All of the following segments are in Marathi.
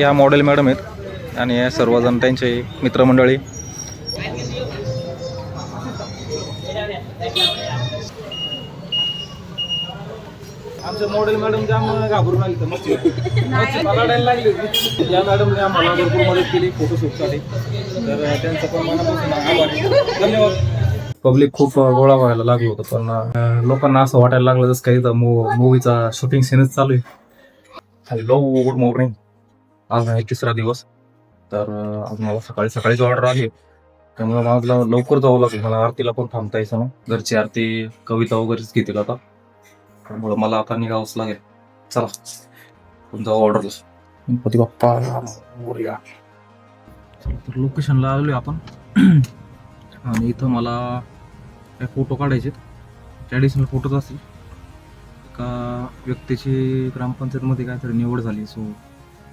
या मॉडेल मॅडम आहेत आणि या सर्वजण त्यांचे मित्रमंडळी. आमच्या मॉडेल मॅडम जाम घाबरून आली तर मच्छी मच्छी पकडायला लागली होती. या मॅडमने आम्हाला भरपूर मदत केली फोटोशूटसाठी तर त्यांचं पण मनापासून आभार आहे. धन्यवाद. पब्लिक खूप गोळा व्हायला लागलं होतं पण लोकांना असं वाटायला लागलं जसं काही मूवीचा शूटिंग सीनच चालू आहे. हॅलो गुड मॉर्निंग आज आहे तिसरा दिवस. तर आज मला सकाळी सकाळीच ऑर्डर आली. त्यामुळे मला लवकर जावं लागेल. मला आरतीला पण थांबता यायचं ना घरची आरती कविता वगैरेच घेतील आता. त्यामुळे मला आता निघावंच लागेल. चला तुमचा ऑर्डर ऑर्डरला गणपती बाप्पा तर लोकेशनला आलोय आपण. आणि इथं मला काय फोटो काढायचे ट्रॅडिशनल फोटोज असतील. एका व्यक्तीची ग्रामपंचायतमध्ये काहीतरी निवड झाली सो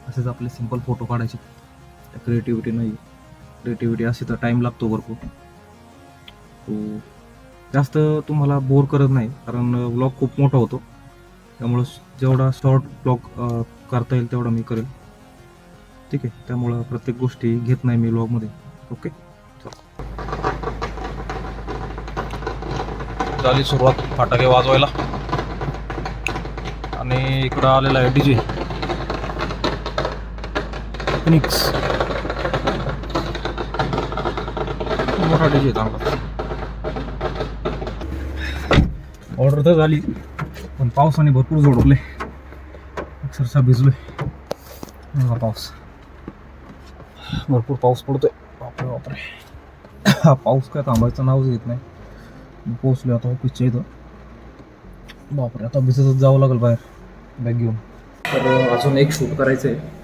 असेच आपले सिंपल फोटो काढायचे. क्रिएटिव्हिटी नाही. क्रिएटिव्हिटी असे तर टाईम लागतो भरपूर. तो जास्त तुम्हाला बोर करत नाही कारण ब्लॉग खूप मोठा होतो. त्यामुळं जेवढा शॉर्ट ब्लॉग करता येईल तेवढा मी करेल. ठीक आहे? त्यामुळं प्रत्येक गोष्टी घेत नाही मी ब्लॉगमध्ये ओके झाली सुरुवात फटाके वाजवायला. आणि इकडं आलेला आहे डीजे फिनिक्स मोठा डीजे चांगला ऑर्डर तर झाली पण पावसाने भरपूर जोडवले अक्षरशः भिजलोय. पाऊस. भरपूर पाऊस पडतोय. बापरे बापरे. हा पाऊस काय थांबायचं नावच घेत नाही. मी पोहोचलो आता ऑफिसच्या इथं. बापरे आता भिजतच जावं लागेल बाहेर. बॅग घेऊन. तर अजून एक शूट करायचं आहे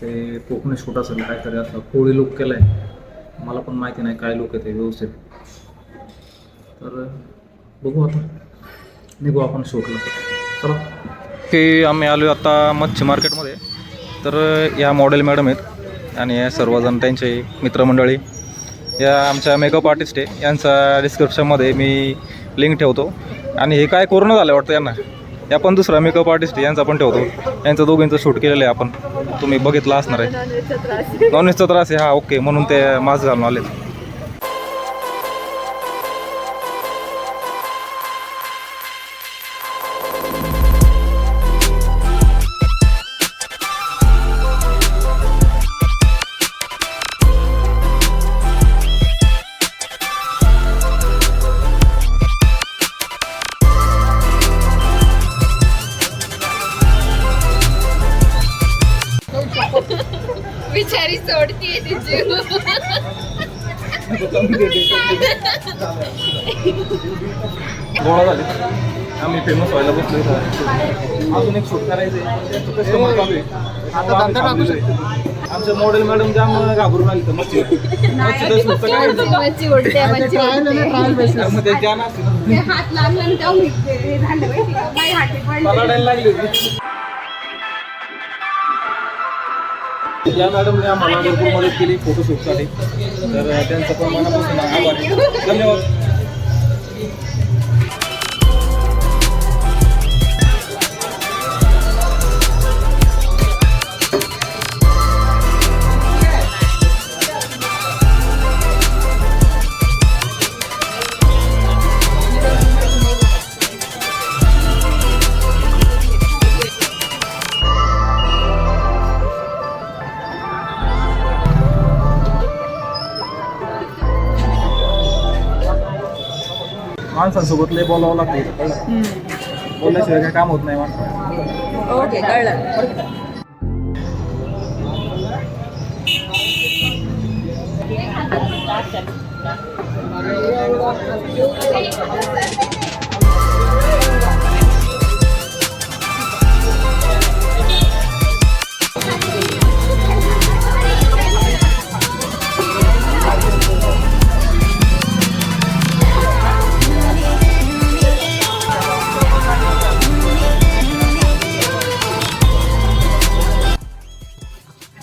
ते कोकणी शूट असेल काहीतरी आता कोळी लुक केलं आहे मला पण माहिती नाही काय लुक आहे ते व्यवस्थित. तर बघू आता. निघू आपण शूटला चला. ते आम्ही आलो आता मच्छी मार्केटमध्ये. तर या मॉडेल मॅडम आहेत आणि या सर्वजण त्यांचे मित्रमंडळी. या आमच्या मेकअप आर्टिस्ट आहे. यांचा डिस्क्रिप्शनमध्ये मी लिंक ठेवतो. आणि हे काय कोरोना झालं वाटतं यांना? या पण दुसरा मेकअप आर्टिस्ट यांचा पण ठेवतो. यांचं दोघींचं शूट केलेलं आहे आपण. तुम्ही बघितलं असणार आहे. नॉनव्हेजचा त्रास आहे. हा ओके म्हणून ते मास्क घालून आले सोडतीये ती जीव. गोळा झाले. आम्ही फेमस व्हायला बसलो इथं. अजून एक शूट करायचं आमच्या मॉडेल मॅडम जाम घाबरून आली तर मच्छी. मच्छीचं shoot तर काय मच्छी उडते मच्छी उडते त्यामध्ये ज्ञान असते ना. ते हात लागला आणि तेव्हा मी ते- हे झालं माहिती का? बाई हाती पडले. पलाडायला लागली होती. या मॅडमने आम्हाला भरपूर मदत केली फोटोशूटसाठी तर त्यांचं पण मनापासून आभार आहे. धन्यवाद माणसांसोबत लय बोलावं लागतं बोलल्याशिवाय काय काम होत नाही माणसं. ओके कळलं.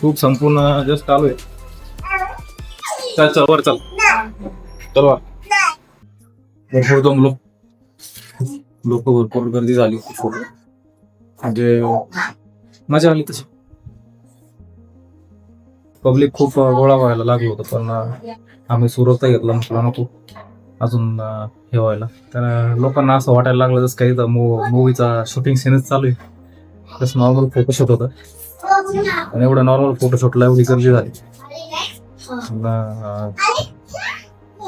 खूप संपूर्ण जस्ट आलोय चल चल वर चल. चल वर. भरपूर जमलो लोक भरपूर गर्दी झाली होती फोटो म्हणजे मजा आली तशी. पब्लिक खूप गोळा व्हायला लागलो होतं पण आम्ही सुरतचा घेतला म्हटलं नको. अजून हे व्हायला. तर लोकांना असं वाटायला लागलं जसं काही मूवीचा शूटिंग सीनच चालू आहे. तसं नॉर्मल फोटोशूट होतं. आणि एवढं नॉर्मल फोटोशूटला एवढी गर्दी झाली.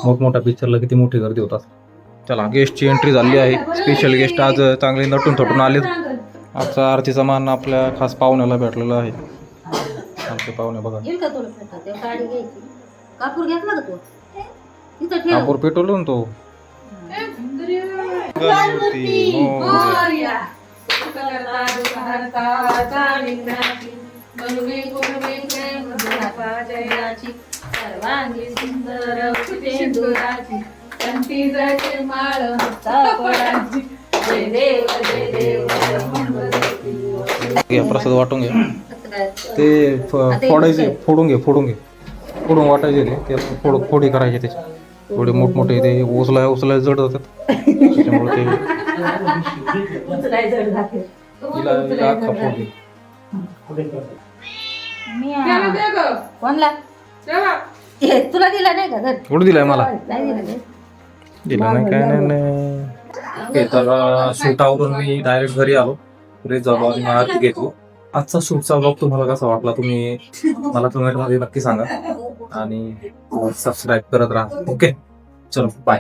मोठमोठ्या पिक्चरला किती मोठी गर्दी होतात चला गेस्टची एंट्री झाली आहे. स्पेशल गेस्ट आज चांगले नटून थटून आलेत. आजचा आरतीचा मान आपल्या खास पाहुण्याला भेटलेला आहे. आमचे पाहुणे बघा. येईल का तुला पेटा ते गाडी घ्यायची. कापूर घेतला सर्वांगी सुंदर सिंदुराची कंठी जळते माळ सापडाची जय देव जय देव घ्या प्रसाद वाटून घ्या ते फोडायचे फोडून घे फोडून घे. फोडून वाटायचे ते ते फोड फोडी करायचे त्याचे थोडे मोठमोठे ते उचलाय उचलाय जड जातात त्याच्यामुळे ते कोणला? हे, तुला दिला नाही का घर? दिलाय मला? नाही दिला ते. दिला नाही काय नाही नाही. ओके तर शूटावरून मी डायरेक्ट घरी आलो. जाऊ आणि आरती घेतलो आजचा शूटचा ब्लॉग तुम्हाला कसा वाटला तुम्ही मला कमेंटमध्ये नक्की सांगा. आणि सबस्क्राईब करत राहा. ओके? चलो बाय